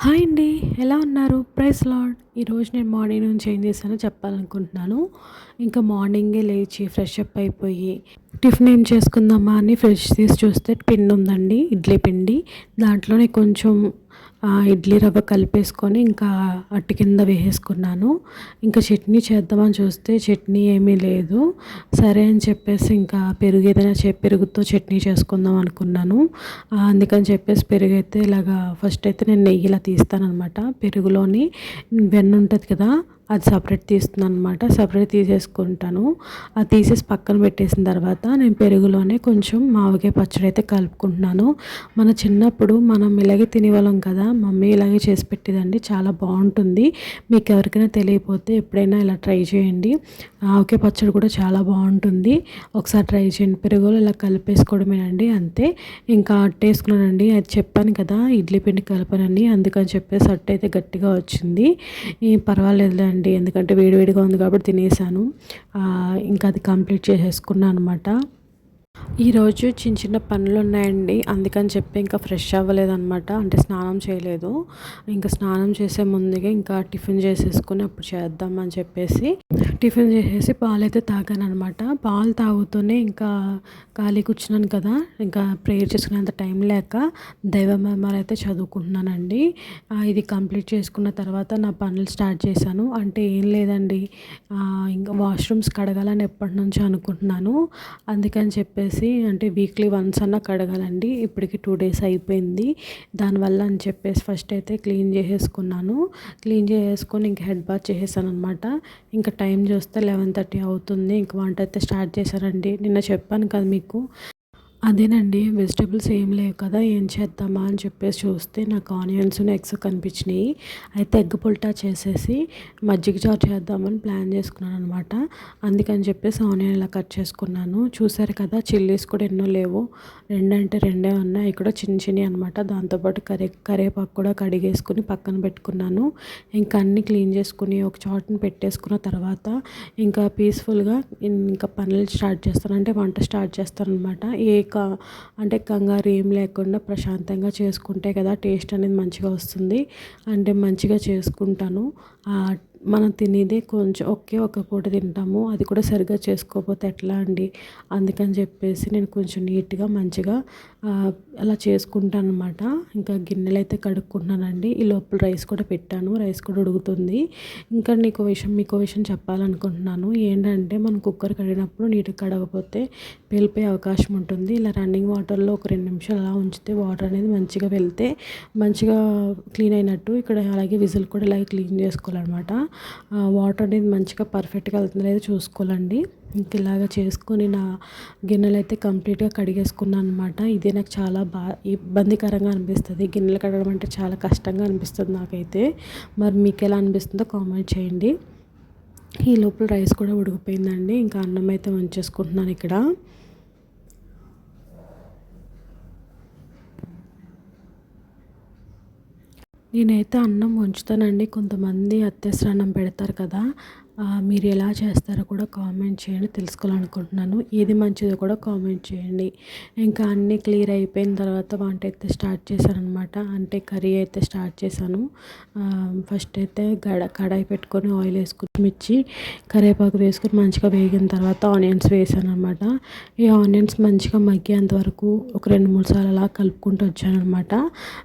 Hi అండి. ఎలా ఉన్నారు? ప్రైస్ లాడ్ ఈరోజు నేను మార్నింగ్ నుంచి ఏం చేశానో చెప్పాలనుకుంటున్నాను. ఇంకా మార్నింగే లేచి ఫ్రెష్ అప్ అయిపోయి టిఫిన్ ఏం చేసుకుందామా అని ఫ్రెష్ తీసి చూస్తే పిండి ఉందండి ఇడ్లీ పిండి. దాంట్లోనే కొంచెం ఇడ్లీ రవ్వ కలిపేసుకొని ఇంకా అట్టి కింద వేసేసుకున్నాను. ఇంకా చట్నీ చేద్దామని చూస్తే చట్నీ ఏమీ లేదు. సరే అని చెప్పేసి ఇంకా పెరుగు ఏదైనా పెరుగుతో చట్నీ చేసుకుందాం అనుకున్నాను. అందుకని చెప్పేసి పెరుగు అయితే ఇలాగా ఫస్ట్ అయితే నేను నెయ్యి ఇలా పెరుగులోని వెన్న ఉంటుంది కదా అది సపరేట్ తీస్తున్నాను అనమాట సపరేట్ తీసేసుకుంటాను. అది తీసేసి పక్కన పెట్టేసిన తర్వాత నేను పెరుగులోనే కొంచెం మామిడికాయ పచ్చడి అయితే కలుపుకుంటున్నాను. మన చిన్నప్పుడు మనం ఇలాగే తినేవాళ్ళం కదా మమ్మీ ఇలాగే చేసి పెట్టేదండి. చాలా బాగుంటుంది. మీకు ఎవరికైనా తెలియకపోతే ఎప్పుడైనా ఇలా ట్రై చేయండి. ఆవకాయ పచ్చడి కూడా చాలా బాగుంటుంది. ఒకసారి ట్రై చేయండి. పెరుగులో ఇలా కలిపేసుకోవడమేనండి అంతే. ఇంకా అట్టేసుకున్నానండి. అది చెప్పాను కదా ఇడ్లీ పిండి కలపనని అందుకని చెప్పేసి అట్టు అయితే గట్టిగా వచ్చింది. పర్వాలేదులే అండి ఎందుకంటే వేడివేడిగా ఉంది కాబట్టి తినేసాను. ఇంకా అది కంప్లీట్ చేసేసుకున్నాను అనమాట ఈరోజు చిన్న చిన్న పనులు ఉన్నాయండి అందుకని చెప్పి ఇంకా ఫ్రెష్ అవ్వలేదన్నమాట. అంటే స్నానం చేయలేదు. ఇంకా స్నానం చేసే ముందుగా ఇంకా టిఫిన్ చేసేసుకుని అప్పుడు చేద్దామని చెప్పేసి టిఫిన్ చేసేసి పాలు అయితే తాగాను అనమాట పాలు తాగుతూనే ఇంకా ఖాళీ కూర్చున్నాను కదా. ఇంకా ప్రేయర్ చేసుకునేంత టైం లేక దైవ మేమాలు అయితే చదువుకుంటున్నానండి ఇది కంప్లీట్ చేసుకున్న తర్వాత నా పనులు స్టార్ట్ చేశాను. అంటే ఏం లేదండి. ఇంకా వాష్రూమ్స్ కడగాలని ఎప్పటి నుంచో అనుకుంటున్నాను. అందుకని చెప్పేసి అంటే వీక్లీ వన్స్ అన్న కడగాలండి. ఇప్పటికి టూ డేస్ అయిపోయింది. దానివల్ల అని చెప్పేసి ఫస్ట్ అయితే క్లీన్ చేసేసుకున్నాను. క్లీన్ చేసేసుకొని ఇంక హెడ్ బాత్ చేసేసాను అనమాట ఇంకా టైం చూస్తే లెవెన్ థర్టీ అవుతుంది. ఇంక వంట అయితే స్టార్ట్ చేశానండి నిన్న చెప్పాను కదా మీకు. అదేనండి వెజిటేబుల్స్ ఏం లేవు కదా ఏం చేద్దామా అని చెప్పేసి చూస్తే నాకు ఆనియన్స్ ఎగ్స్ కనిపించినాయి. అయితే ఎగ్ పుల్టా చేసేసి మజ్జిగ జార్ చేద్దామని ప్లాన్ చేసుకున్నాను అనమాట అందుకని చెప్పేసి ఆనియన్ ఇలా కట్ చేసుకున్నాను. చూసారు కదా చిల్లీస్ కూడా ఎన్నో లేవు. రెండంటే రెండే ఉన్నాయి. ఇక్కడ చిన్న చిన్నవి అనమాట దాంతోపాటు కరే కరేపాకు కూడా కడిగేసుకుని పక్కన పెట్టుకున్నాను. ఇంకా అన్నీ క్లీన్ చేసుకుని ఒక చాట్ని పెట్టేసుకున్న తర్వాత ఇంకా పీస్ఫుల్గా ఇంకా పనులు స్టార్ట్ చేస్తాను. అంటే వంట స్టార్ట్ చేస్తాను అనమాట ఏ అంటే కంగారు ఏం లేకుండా ప్రశాంతంగా చేసుకుంటే కదా టేస్ట్ అనేది మంచిగా వస్తుంది. అంటే మంచిగా చేసుకుంటాను. మనం తినేదే కొంచెం ఒకే ఒక పూట తింటాము. అది కూడా సరిగ్గా చేసుకోకపోతే ఎట్లా అండి? అందుకని చెప్పేసి నేను కొంచెం నీట్గా మంచిగా అలా చేసుకుంటాను అనమాట ఇంకా గిన్నెలు అయితే కడుక్కుంటున్నానండి. ఈ లోపల రైస్ కూడా పెట్టాను. రైస్ కూడా ఉడుకుతుంది. ఇంకా నీకు విషయం మీకు విషయం చెప్పాలనుకుంటున్నాను. ఏంటంటే మనం కుక్కర్ కడిగినప్పుడు నీట్గా కడగకపోతే పేలిపోయే అవకాశం ఉంటుంది. ఇలా రన్నింగ్ వాటర్లో ఒక రెండు నిమిషాలు అలా ఉంచితే వాటర్ అనేది మంచిగా వెళ్తే మంచిగా క్లీన్ అయినట్టు. ఇక్కడ అలాగే విజిల్ కూడా ఇలాగే క్లీన్ చేసుకోవాలన్నమాట. వాటర్ అనేది మంచిగా పర్ఫెక్ట్గా వెళ్తుందో. లేదో చూసుకోవాలండి. ఇంక ఇలాగ చేసుకొని నా గిన్నెలు అయితే కంప్లీట్గా కడిగేసుకున్నాను అనమాట ఇదే నాకు చాలా బా ఇబ్బందికరంగా అనిపిస్తుంది. గిన్నెలు కడగడం అంటే చాలా కష్టంగా అనిపిస్తుంది నాకైతే. మరి మీకు ఎలా అనిపిస్తుందో కామెంట్ చేయండి. ఈ లోపల రైస్ కూడా ఉడికిపోయిందండి. ఇంకా అన్నం అయితే వంచేసుకుంటున్నాను ఇక్కడ. నేనైతే అన్నం వంచుతానండి. కొంతమంది అత్యవసర పెడతారు కదా మీరు ఎలా చేస్తారో కూడా కామెంట్ చేయండి తెలుసుకోవాలనుకుంటున్నాను. ఏది మంచిదో కూడా కామెంట్ చేయండి. ఇంకా అన్నీ క్లియర్ అయిపోయిన తర్వాత వంట అయితే స్టార్ట్ చేశాను అనమాట అంటే కర్రీ అయితే స్టార్ట్ చేశాను. ఫస్ట్ అయితే గడ కడాయి పెట్టుకొని ఆయిల్ వేసుకుని మిర్చి కరివేపాకు వేసుకొని మంచిగా వేగిన తర్వాత ఆనియన్స్ వేసాను అనమాట ఈ ఆనియన్స్ మంచిగా మగ్గేంత వరకు ఒక రెండు మూడు సార్లు అలా కలుపుకుంటూ వచ్చాను అనమాట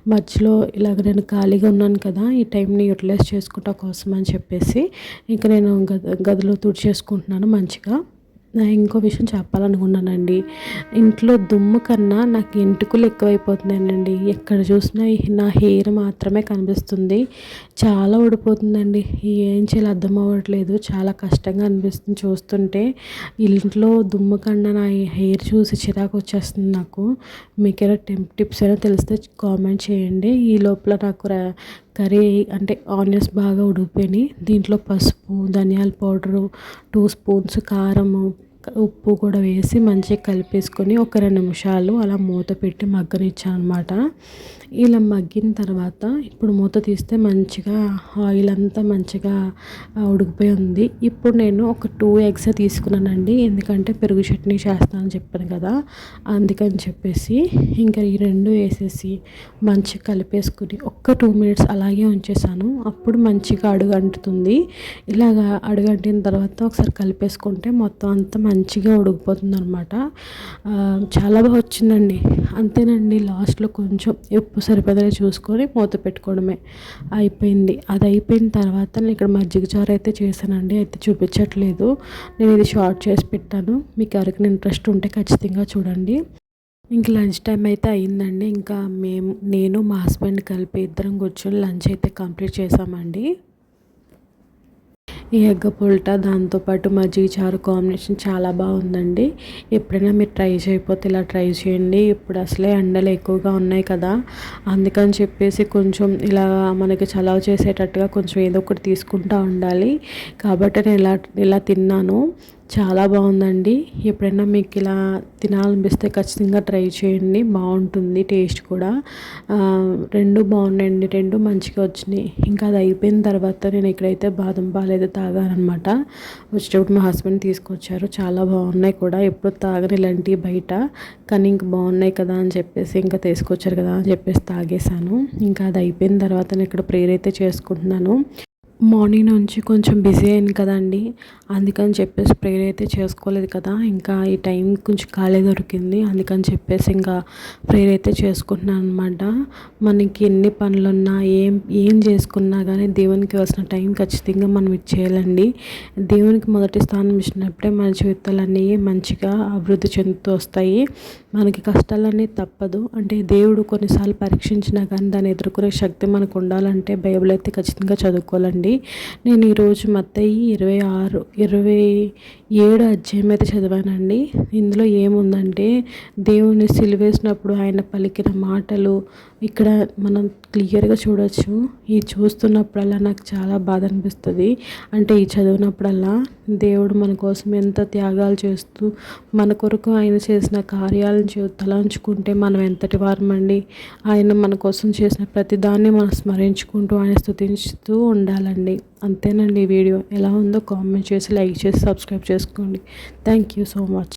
మధ్యలో ఇలాగ నేను ఖాళీగా ఉన్నాను కదా ఈ టైంని యూటిలైజ్ చేసుకుంటా కోసం అని చెప్పేసి ఇంకా నేను గద గదిలో తుడిచేసుకుంటున్నాను మంచిగా. ఇంకో విషయం చెప్పాలనుకున్నానండి. ఇంట్లో దుమ్ము కన్నా నాకు ఎంటుకలు ఎక్కువైపోతున్నాయండి. ఎక్కడ చూసినా నా హెయిర్ మాత్రమే కనిపిస్తుంది. చాలా ఊడిపోతుందండి. ఏం చేయాలి అర్థం అవ్వట్లేదు. చాలా కష్టంగా అనిపిస్తుంది చూస్తుంటే. ఇంట్లో దుమ్ము కన్నా నా హెయిర్ చూసి చిరాకు వచ్చేస్తుంది నాకు. మీకు టిప్స్ అయినా తెలిస్తే కామెంట్ చేయండి. ఈ లోపల నాకు కర్రీ అంటే ఆనియన్స్ బాగా ఉడికిపోయినాయి. దీంట్లో పసుపు ధనియాల పౌడరు టూ స్పూన్స్ కారము ఉప్పు కూడా వేసి మంచిగా కలిపేసుకొని ఒక రెండు నిమిషాలు అలా మూత పెట్టి మగ్గనిచ్చాను అనమాట ఇలా మగ్గిన తర్వాత ఇప్పుడు మూత తీస్తే మంచిగా ఆయిల్ అంతా మంచిగా ఉడికిపోయి ఉంది. ఇప్పుడు నేను ఒక టూ ఎగ్స్ తీసుకున్నానండి. ఎందుకంటే పెరుగు చట్నీ చేస్తానని చెప్పాను కదా అందుకని చెప్పేసి ఇంకా ఈ రెండు వేసేసి మంచిగా కలిపేసుకుని ఒక్క టూ మినిట్స్ అలాగే ఉంచేసాను. అప్పుడు మంచిగా అడుగు అంటుతుంది ఇలాగా అడుగంటిన తర్వాత ఒకసారి కలిపేసుకుంటే మొత్తం అంతా మంచిగా ఉడికిపోతుంది అనమాట చాలా బాగా వచ్చిందండి. అంతేనండి లాస్ట్లో కొంచెం ఉప్పు సరిపోదని చూసుకొని మూత పెట్టుకోవడమే. అయిపోయింది. అది అయిపోయిన తర్వాత నేను ఇక్కడ మజ్జిగ చారు అయితే చేశానండి. అయితే చూపించట్లేదు. నేను ఇది షార్ట్ చేసి పెట్టాను. మీకు ఎవరికైనా ఇంట్రెస్ట్ ఉంటే ఖచ్చితంగా చూడండి. ఇంక లంచ్ టైం అయితే అయిందండి. ఇంకా మేము నేను మా హస్బెండ్ కలిపి ఇద్దరం కూర్చొని లంచ్ అయితే కంప్లీట్ చేసామండి ఈ ఎగ్గ పుల్టా దాంతోపాటు మజ్జిగ చారు కాంబినేషన్ చాలా బాగుందండి. ఎప్పుడైనా మీరు ట్రై చేయకపోతే ఇలా ట్రై చేయండి. ఇప్పుడు అసలే ఎండలు ఎక్కువగా ఉన్నాయి కదా. అందుకని చెప్పేసి కొంచెం ఇలా మనకి చలవ చేసేటట్టుగా కొంచెం ఏదో ఒకటి తీసుకుంటూ ఉండాలి. కాబట్టి నేను ఇలా ఇలా తిన్నాను. చాలా బాగుందండి. ఎప్పుడైనా మీకు ఇలా తినాలనిపిస్తే ఖచ్చితంగా ట్రై చేయండి. బాగుంటుంది టేస్ట్ కూడా. రెండు బాగున్నాయండి. రెండు మంచిగా వచ్చినాయి. ఇంకా అది అయిపోయిన తర్వాత నేను ఇక్కడైతే బాదం పాలు అయితే తాగానమాట వచ్చేటప్పుడు మా హస్బెండ్ తీసుకొచ్చారు. చాలా బాగున్నాయి కూడా. ఎప్పుడు తాగని ఇలాంటివి బయట. కానీ ఇంక బాగున్నాయి కదా అని చెప్పేసి ఇంకా తీసుకొచ్చారు కదా అని చెప్పేసి తాగేశాను. ఇంకా అది అయిపోయిన తర్వాత నేను ఇక్కడ ప్రేయర్ అయితే చేసుకుంటున్నాను. మార్నింగ్ నుంచి కొంచెం బిజీ అయింది కదండి. అందుకని చెప్పేసి ప్రేయర్ అయితే చేసుకోలేదు కదా. ఇంకా ఈ టైం కొంచెం ఖాళీ దొరికింది. అందుకని చెప్పేసి ఇంకా ప్రేయర్ అయితే చేసుకుంటున్నాను అనమాట మనకి ఎన్ని పనులున్నా ఏం ఏం చేసుకున్నా కానీ దేవునికి వచ్చిన టైం ఖచ్చితంగా మనం ఇచ్చేయాలండి. దేవునికి మొదటి స్థానం ఇచ్చినప్పుడే మన జీవితాలన్నీ మంచిగా అభివృద్ధి చెందుతూ వస్తాయి. మనకి కష్టాలన్నీ తప్పదు. అంటే దేవుడు కొన్నిసార్లు పరీక్షించినా కానీ దాన్ని ఎదుర్కొనే శక్తి మనకు ఉండాలంటే బైబిల్ అయితే ఖచ్చితంగా చదువుకోవాలండి. నేను ఈరోజు మత్తయి ఇరవై ఆరు ఇరవై ఏడు అధ్యాయం అయితే చదివానండి. ఇందులో ఏముందంటే దేవుని సిలివేసినప్పుడు ఆయన పలికిన మాటలు ఇక్కడ మనం క్లియర్గా చూడొచ్చు. ఈ చూస్తున్నప్పుడల్లా నాకు చాలా బాధ అనిపిస్తుంది. అంటే ఈ చదివినప్పుడల్లా దేవుడు మన కోసం ఎంత త్యాగాలు చేస్తూ మన కొరకు ఆయన చేసిన కార్యాలను తలంచుకుంటే మనం ఎంతటి వారమండి. ఆయన మన కోసం చేసిన ప్రతిదాన్ని మనం స్మరించుకుంటూ ఆయన స్థుతించుతూ ఉండాలండి. అంతేనండి ఈ వీడియో. ఎలా ఉందో కామెంట్ చేసి లైక్ చేసి సబ్స్క్రైబ్ చేసుకోండి. Thank you so much.